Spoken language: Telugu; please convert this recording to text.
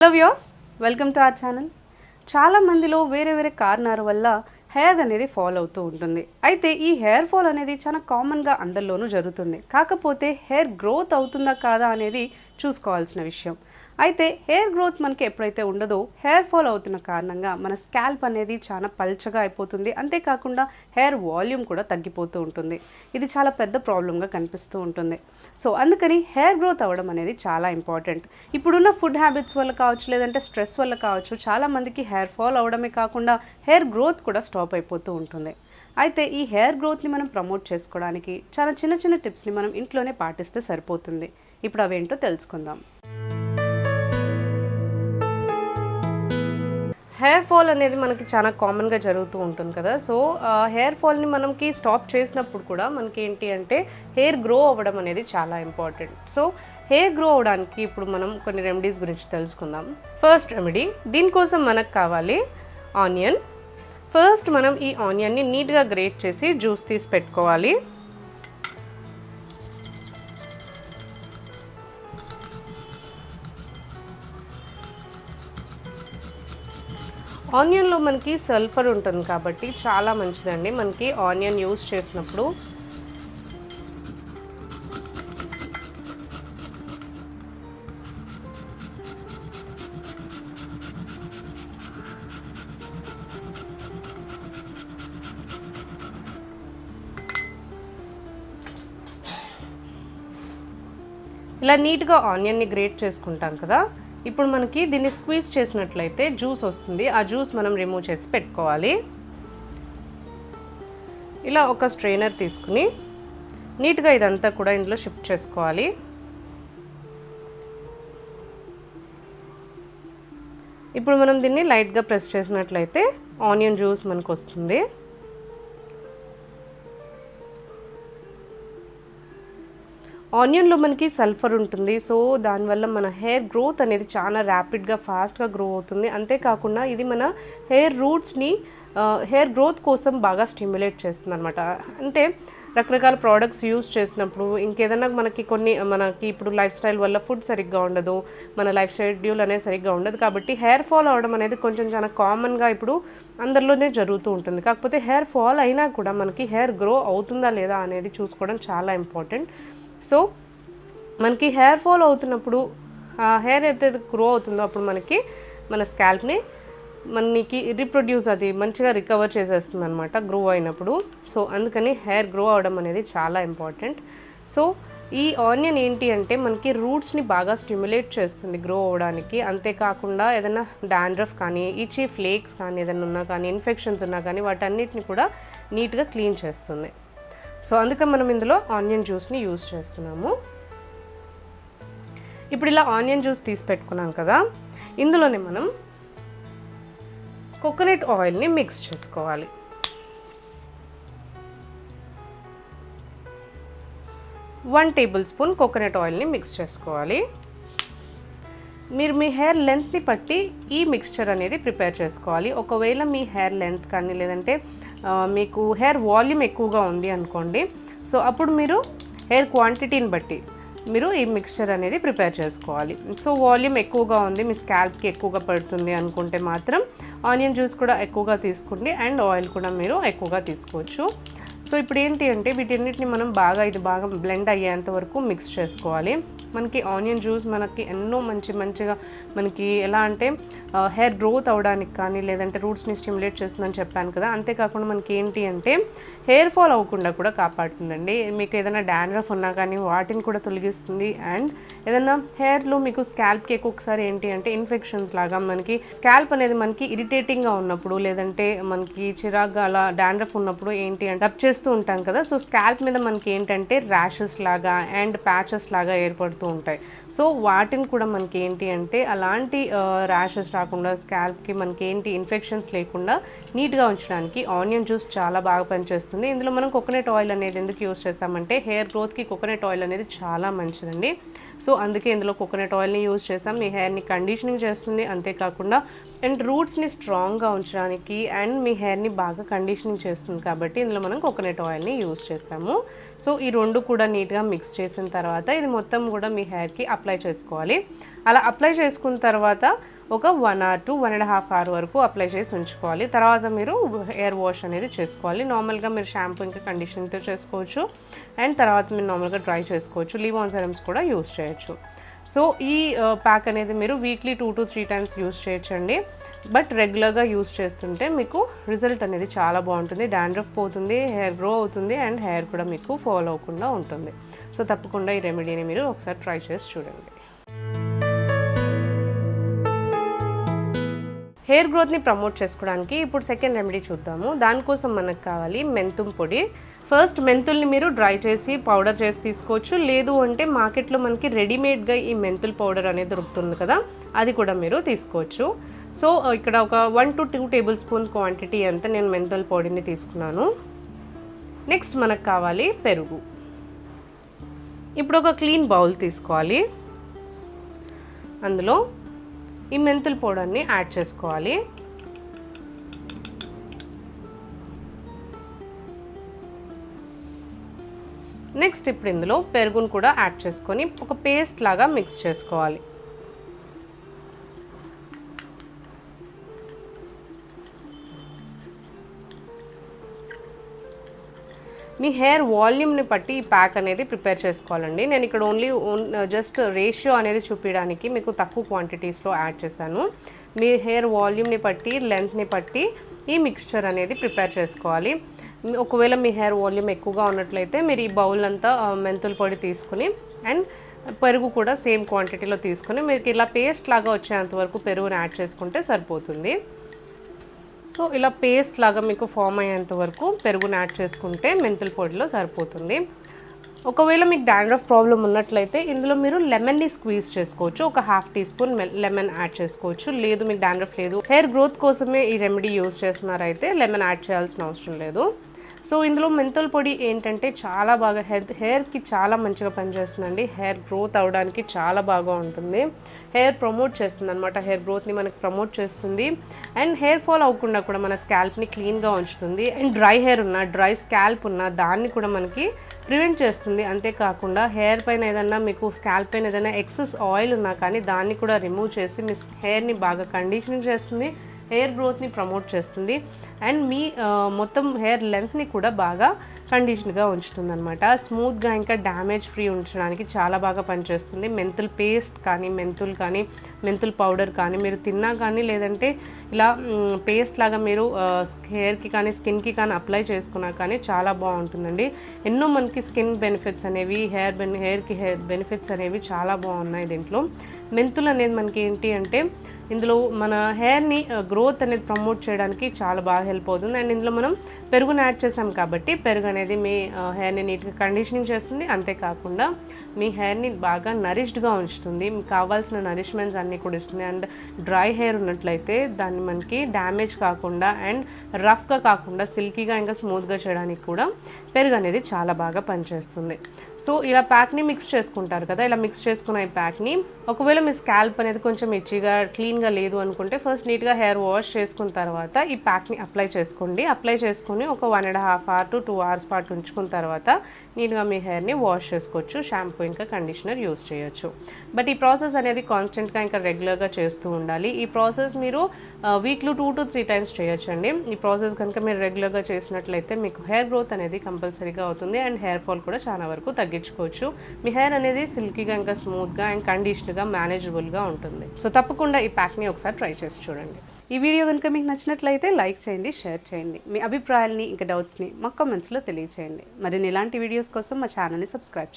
Hello views welcome to our channel చాలా మందిలో వేరే వేరే కారణాల వల్ల హెయిర్ అనేది ఫాల్ అవుతూ ఉంటుంది. అయితే ఈ హెయిర్ ఫాల్ అనేది చాలా కామన్గా అందరిలోనూ జరుగుతుంది. కాకపోతే హెయిర్ గ్రోత్ అవుతుందా కాదా అనేది చూసుకోవాల్సిన విషయం. అయితే హెయిర్ గ్రోత్ మనకి ఎప్పుడైతే ఉండదో హెయిర్ ఫాల్ అవుతున్న కారణంగా మన స్కాల్ప్ అనేది చాలా పల్చగా అయిపోతుంది. అంతేకాకుండా హెయిర్ వాల్యూమ్ కూడా తగ్గిపోతూ ఉంటుంది. ఇది చాలా పెద్ద ప్రాబ్లంగా కనిపిస్తూ ఉంటుంది. సో అందుకని హెయిర్ గ్రోత్ అవ్వడం అనేది చాలా ఇంపార్టెంట్ ఇప్పుడున్న ఫుడ్ హ్యాబిట్స్ వల్ల కావచ్చు లేదంటే స్ట్రెస్ వల్ల కావచ్చు చాలా మందికి హెయిర్ ఫాల్ అవడమే కాకుండా హెయిర్ గ్రోత్ కూడా స్టాప్ అయిపోతూ ఉంటుంది. అయితే ఈ హెయిర్ గ్రోత్ని మనం ప్రమోట్ చేసుకోవడానికి చాలా చిన్న చిన్న టిప్స్ని మనం ఇంట్లోనే పాటిస్తే సరిపోతుంది. ఇప్పుడు అవేంటో తెలుసుకుందాం. హెయిర్ ఫాల్ అనేది మనకి చాలా కామన్గా జరుగుతూ ఉంటుంది కదా. సో హెయిర్ ఫాల్ని మనకి స్టాప్ చేసినప్పుడు కూడా మనకి ఏంటి అంటే హెయిర్ గ్రో అవ్వడం అనేది చాలా ఇంపార్టెంట్. సో హెయిర్ గ్రో అవడానికి ఇప్పుడు మనం కొన్ని రెమెడీస్ గురించి తెలుసుకుందాం. ఫస్ట్ రెమెడీ దీనికోసం మనకు కావాలి ఆనియన్. ఫస్ట్ మనం ఈ ఆనియన్ని నీట్గా గ్రేట్ చేసి జ్యూస్ తీసి పెట్టుకోవాలి. ఆనియన్లో మనకి సల్ఫర్ ఉంటుంది కాబట్టి చాలా మంచిదండి. మనకి ఆనియన్ యూస్ చేసినప్పుడు. ఇలా నీట్గా ఆనియన్ని గ్రేట్ చేసుకుంటాం కదా. ఇప్పుడు మనకి దీన్ని స్క్వీజ్ చేసినట్లయితే జ్యూస్ వస్తుంది. ఆ జ్యూస్ మనం రిమూవ్ చేసి పెట్టుకోవాలి. ఇలా ఒక స్ట్రైనర్ తీసుకుని నీట్గా ఇదంతా కూడా ఇందులో షిఫ్ట్ చేసుకోవాలి. ఇప్పుడు మనం దీన్ని లైట్గా ప్రెస్ చేసినట్లయితే ఆనియన్ జ్యూస్ మనకు వస్తుంది ఆనియన్లో మనకి సల్ఫర్ ఉంటుంది. సో దానివల్ల మన హెయిర్ గ్రోత్ అనేది చాలా ర్యాపిడ్గా ఫాస్ట్గా గ్రో అవుతుంది. అంతేకాకుండా ఇది మన హెయిర్ రూట్స్ని హెయిర్ గ్రోత్ కోసం బాగా స్టిమ్యులేట్ చేస్తుంది అనమాట అంటే రకరకాల ప్రోడక్ట్స్ యూస్ చేసినప్పుడు ఇంకేదైనా మనకి కొన్ని మనకి ఇప్పుడు లైఫ్ స్టైల్ వల్ల ఫుడ్ సరిగ్గా ఉండదు మన లైఫ్ షెడ్యూల్ అనేది సరిగ్గా ఉండదు కాబట్టి హెయిర్ ఫాల్ అవడం అనేది కొంచెం చాలా కామన్గా ఇప్పుడు అందరిలోనే జరుగుతూ ఉంటుంది. కాకపోతే హెయిర్ ఫాల్ అయినా కూడా మనకి హెయిర్ గ్రో అవుతుందా లేదా అనేది చూసుకోవడం చాలా ఇంపార్టెంట్. సో మనకి హెయిర్ ఫాల్ అవుతున్నప్పుడు ఆ హెయిర్ అయితే గ్రో అవుతుందో అప్పుడు మనకి మన స్కాల్ప్ని మనకి రీప్రొడ్యూస్ అది మంచిగా రికవర్ చేసేస్తుంది అనమాట గ్రో అయినప్పుడు. సో అందుకని హెయిర్ గ్రో అవడం అనేది చాలా ఇంపార్టెంట్ సో ఈ ఆనియన్ ఏంటి అంటే మనకి రూట్స్ని బాగా స్టిమ్యులేట్ చేస్తుంది గ్రో అవ్వడానికి అంతేకాకుండా ఏదైనా డాండ్రఫ్ కానీ ఇచ్చి ఫ్లేక్స్ కానీ ఏదైనా ఉన్నా కానీ ఇన్ఫెక్షన్స్ ఉన్నా కానీ వాటన్నిటిని కూడా నీట్గా క్లీన్ చేస్తుంది. సో అందుకే మనం ఇందులో ఆనియన్ జ్యూస్ని యూజ్ చేస్తున్నాము. ఇప్పుడు ఇలా ఆనియన్ జ్యూస్ తీసి పెట్టుకున్నాం కదా ఇందులోనే మనం కోకోనట్ ఆయిల్ని మిక్స్ చేసుకోవాలి. వన్ టేబుల్ స్పూన్ కోకోనట్ ఆయిల్ని మిక్స్ చేసుకోవాలి. మీరు మీ హెయిర్ లెంత్ని బట్టి ఈ మిక్స్చర్ అనేది ప్రిపేర్ చేసుకోవాలి. ఒకవేళ మీ హెయిర్ లెంత్ కానీ లేదంటే మీకు హెయిర్ వాల్యూమ్ ఎక్కువగా ఉంది అనుకోండి. సో అప్పుడు మీరు హెయిర్ క్వాంటిటీని బట్టి మీరు ఈ మిక్స్చర్ అనేది ప్రిపేర్ చేసుకోవాలి. సో వాల్యూమ్ ఎక్కువగా ఉంది మీ స్కాల్ప్కి ఎక్కువగా పడుతుంది అనుకుంటే మాత్రం ఆనియన్ జ్యూస్ కూడా ఎక్కువగా తీసుకోండి అండ్ ఆయిల్ కూడా మీరు ఎక్కువగా తీసుకోవచ్చు. సో ఇప్పుడు ఏంటి అంటే వీటన్నిటిని మనం బాగా ఇది బాగా బ్లెండ్ అయ్యేంత వరకు మిక్స్ చేసుకోవాలి. మనకి ఆనియన్ జ్యూస్ మనకి ఎన్నో మంచి మంచిగా మనకి ఎలా అంటే హెయిర్ గ్రోత్ అవడానికి కానీ లేదంటే రూట్స్ని స్టిమ్యులేట్ చేస్తుందని చెప్పాను కదా. అంతేకాకుండా మనకి ఏంటి అంటే హెయిర్ ఫాల్ అవ్వకుండా కూడా కాపాడుతుందండి. మీకు ఏదైనా డాండ్రఫ్ ఉన్నా కానీ వాటిని కూడా తొలగిస్తుంది. అండ్ ఏదైనా హెయిర్లో మీకు స్కాల్ప్కి ఒక్కొక్కసారి ఏంటి అంటే ఇన్ఫెక్షన్స్ లాగా మనకి స్కాల్ప్ అనేది మనకి ఇరిటేటింగ్గా ఉన్నప్పుడు లేదంటే మనకి చిరాగ్గా అలా డాండ్రఫ్ ఉన్నప్పుడు ఏంటి అంటే టప్ చేస్తూ ఉంటాం కదా. సో స్కాల్ప్ మీద మనకి ఏంటంటే ర్యాషెస్ లాగా అండ్ ప్యాచెస్ లాగా ఏర్పడుతూ ఉంటాయి. సో వాటిని కూడా మనకి ఏంటి అంటే అలాంటి ర్యాషెస్ రాకుండా స్కాల్ప్కి మనకి ఏంటి ఇన్ఫెక్షన్స్ లేకుండా నీట్గా ఉంచడానికి ఆనియన్ జ్యూస్ చాలా బాగా పనిచేస్తుంది. వస్తుంది. ఇందులో మనం కోకోనట్ ఆయిల్ అనేది ఎందుకు యూస్ చేస్తామంటే హెయిర్ గ్రోత్కి కోకోనట్ ఆయిల్ అనేది చాలా మంచిదండి. సో అందుకే ఇందులో కోకోనట్ ఆయిల్ని యూస్ చేసాం మీ హెయిర్ని కండిషనింగ్ చేస్తుంది. అంతేకాకుండా అండ్ రూట్స్ని స్ట్రాంగ్గా ఉంచడానికి అండ్ మీ హెయిర్ని బాగా కండిషనింగ్ చేస్తుంది కాబట్టి ఇందులో మనం కోకోనట్ ఆయిల్ని యూస్ చేసాము సో ఈ రెండు కూడా నీట్గా మిక్స్ చేసిన తర్వాత ఇది మొత్తం కూడా మీ హెయిర్కి అప్లై చేసుకోవాలి. అలా అప్లై చేసుకున్న తర్వాత ఒక one hour to one and half hour వరకు అప్లై చేసి ఉంచుకోవాలి. తర్వాత మీరు హెయిర్ వాష్ అనేది చేసుకోవాలి. నార్మల్గా మీరు షాంపూ ఇంకా కండిషనింగ్తో చేసుకోవచ్చు. అండ్ తర్వాత మీరు నార్మల్గా డ్రై చేసుకోవచ్చు. లీవ్ ఆన్ సెరమ్స్ కూడా యూస్ చేయొచ్చు. సో ఈ ప్యాక్ అనేది మీరు weekly two to three times use చేయొచ్చండి. బట్ రెగ్యులర్గా యూస్ చేస్తుంటే మీకు రిజల్ట్ అనేది చాలా బాగుంటుంది. డాండ్రఫ్ పోతుంది హెయిర్ గ్రో అవుతుంది అండ్ హెయిర్ కూడా మీకు ఫాలో అవ్వకుండా ఉంటుంది. సో తప్పకుండా ఈ రెమెడీని మీరు ఒకసారి ట్రై చేసి చూడండి. హెయిర్ గ్రోత్ని ప్రమోట్ చేసుకోవడానికి ఇప్పుడు సెకండ్ రెమెడీ చూద్దాము. దానికోసం మనకు కావాలి మెంతుం పొడి. ఫస్ట్ మెంతుల్ని మీరు డ్రై చేసి పౌడర్ చేసి తీసుకోవచ్చు. లేదు అంటే మార్కెట్లో మనకి రెడీమేడ్గా ఈ మెంతుల్ పౌడర్ అనేది దొరుకుతుంది కదా అది కూడా మీరు తీసుకోవచ్చు. సో ఇక్కడ ఒక one to two tablespoon quantity అంతా నేను మెంతుల్ పొడిని తీసుకున్నాను. నెక్స్ట్ మనకు కావాలి పెరుగు. ఇప్పుడు ఒక క్లీన్ బౌల్ తీసుకోవాలి. అందులో ఈ మెంతుల పౌడర్ని యాడ్ చేసుకోవాలి. నెక్స్ట్ ఇప్పుడు ఇందులో పెరుగును కూడా యాడ్ చేసుకొని ఒక పేస్ట్ లాగా మిక్స్ చేసుకోవాలి. మీ హెయిర్ వాల్యూమ్ని బట్టి ఈ ప్యాక్ అనేది ప్రిపేర్ చేసుకోవాలండి. నేను ఇక్కడ ఓన్లీ జస్ట్ రేషియో అనేది చూపించడానికి మీకు తక్కువ క్వాంటిటీస్లో యాడ్ చేశాను. మీ హెయిర్ వాల్యూమ్ని బట్టి లెంత్ని బట్టి ఈ మిక్స్చర్ అనేది ప్రిపేర్ చేసుకోవాలి. ఒకవేళ మీ హెయిర్ వాల్యూమ్ ఎక్కువగా ఉన్నట్లయితే మీరు ఈ బౌల్ అంతా మెంతుల పొడి తీసుకుని అండ్ పెరుగు కూడా సేమ్ క్వాంటిటీలో తీసుకుని మీకు ఇలా పేస్ట్ లాగా వచ్చేంత వరకు పెరుగుని యాడ్ చేసుకుంటే సరిపోతుంది. సో ఇలా పేస్ట్ లాగా మీకు ఫామ్ అయ్యేంత వరకు పెరుగును యాడ్ చేసుకుంటే మెంతుల పొడిలో సరిపోతుంది. ఒకవేళ మీకు డాండ్రఫ్ ప్రాబ్లం ఉన్నట్లయితే ఇందులో మీరు లెమన్ని స్క్వీజ్ చేసుకోవచ్చు. ఒక half teaspoon lemon add చేసుకోవచ్చు. లేదు మీకు డాండ్రఫ్ లేదు. హెయిర్ గ్రోత్ కోసమే ఈ రెమెడీ యూస్ చేస్తున్నారైతే లెమన్ యాడ్ చేయాల్సిన అవసరం లేదు. సో ఇందులో మెంతుల పొడి ఏంటంటే చాలా బాగా హెల్త్ హెయిర్కి చాలా మంచిగా పనిచేస్తుందండి. హెయిర్ గ్రోత్ అవడానికి చాలా బాగా ఉంటుంది. హెయిర్ ప్రమోట్ చేస్తుంది అనమాట హెయిర్ గ్రోత్ని మనకి ప్రమోట్ చేస్తుంది. అండ్ హెయిర్ ఫాల్ అవ్వకుండా కూడా మన స్కాల్ప్ని క్లీన్గా ఉంచుతుంది. అండ్ డ్రై హెయిర్ ఉన్న డ్రై స్కాల్ప్ ఉన్న దాన్ని కూడా మనకి ప్రివెంట్ చేస్తుంది. అంతేకాకుండా హెయిర్ పైన ఏదైనా మీకు స్కాల్ప్ పైన ఏదైనా ఎక్సెస్ ఆయిల్ ఉన్నా కానీ దాన్ని కూడా రిమూవ్ చేసి మీ హెయిర్ని బాగా కండిషనింగ్ చేస్తుంది. హెయిర్ గ్రోత్ని ప్రమోట్ చేస్తుంది. అండ్ మీ మొత్తం హెయిర్ లెంత్ని కూడా బాగా కండిషన్గా ఉంచుతుంది అనమాట స్మూత్గా ఇంకా డ్యామేజ్ ఫ్రీ ఉంచడానికి చాలా బాగా పనిచేస్తుంది. మెంతుల్ పేస్ట్ కానీ మెంతులు కానీ మెంతుల్ పౌడర్ కానీ మీరు తిన్నా కానీ లేదంటే ఇలా పేస్ట్ లాగా మీరు హెయిర్కి కానీ స్కిన్కి కానీ అప్లై చేసుకున్నా కానీ చాలా బాగుంటుందండి. ఎన్నో మనకి స్కిన్ బెనిఫిట్స్ అనేవి హెయిర్ బెన్ హెయిర్కి హెయిర్ బెనిఫిట్స్ అనేవి చాలా బాగున్నాయి దీంట్లో. మెంతులు అనేది మనకి ఏంటి అంటే ఇందులో మన హెయిర్ని గ్రోత్ అనేది ప్రమోట్ చేయడానికి చాలా బాగా హెల్ప్ అవుతుంది. అండ్ ఇందులో మనం పెరుగుని యాడ్ చేసాం కాబట్టి పెరుగు అనేది మీ హెయిర్ని నీట్గా కండిషనింగ్ చేస్తుంది. అంతేకాకుండా మీ హెయిర్ని బాగా నరిష్డ్గా ఉంచుతుంది. మీకు కావాల్సిన నరిష్మెంట్స్ అన్నీ కూడా ఇస్తుంది. అండ్ డ్రై హెయిర్ ఉన్నట్లయితే దాన్ని మనకి డ్యామేజ్ కాకుండా అండ్ రఫ్గా కాకుండా సిల్కీగా ఇంకా స్మూత్గా చేయడానికి కూడా పెరుగు అనేది చాలా బాగా పనిచేస్తుంది. సో ఇలా ప్యాక్ని మిక్స్ చేసుకుంటారు కదా ఇలా మిక్స్ చేసుకున్న ఈ ప్యాక్ని ఒకవేళ మీ స్కాల్ప్ అనేది కొంచెం ఇచ్చిగా క్లీన్గా లేదు అనుకుంటే ఫస్ట్ నీట్గా హెయిర్ వాష్ చేసుకున్న తర్వాత ఈ ప్యాక్ని అప్లై చేసుకోండి. అప్లై చేసుకొని ఒక one and half hour to two hours పాటు ఉంచుకున్న తర్వాత నీట్గా మీ హెయిర్ని వాష్ చేసుకోవచ్చు. షాంపూ ఇంకా కండిషనర్ యూస్ చేయొచ్చు. బట్ ఈ ప్రాసెస్ అనేది కాన్స్టెంట్గా ఇంకా రెగ్యులర్గా చేస్తూ ఉండాలి. ఈ ప్రాసెస్ మీరు వీక్లో టూ టు త్రీ టైమ్స్ చేయొచ్చండి. ఈ ప్రాసెస్ కనుక మీరు రెగ్యులర్గా చేసినట్లయితే మీకు హెయిర్ గ్రోత్ అనేది కంపల్సరీగా అవుతుంది అండ్ హెయిర్ ఫాల్ కూడా చాలా వరకు తగ్గించుకోవచ్చు. మీ హెయిర్ అనేది సిల్కీగా ఇంకా స్మూత్గా అండ్ కండిషన్గా మేనేజబుల్గా ఉంటుంది. సో తప్పకుండా ఈ ప్యాక్ని ఒకసారి ట్రై చేసి చూడండి. ఈ వీడియో కనుక మీకు నచ్చినట్లయితే లైక్ చేయండి షేర్ చేయండి. మీ అభిప్రాయాల్ని ఇంకా డౌట్స్ని మా కామెంట్స్లో తెలియచేయండి. మరిన్ని ఇలాంటి వీడియోస్ కోసం మా ఛానల్ని సబ్స్క్రైబ్ చేయండి.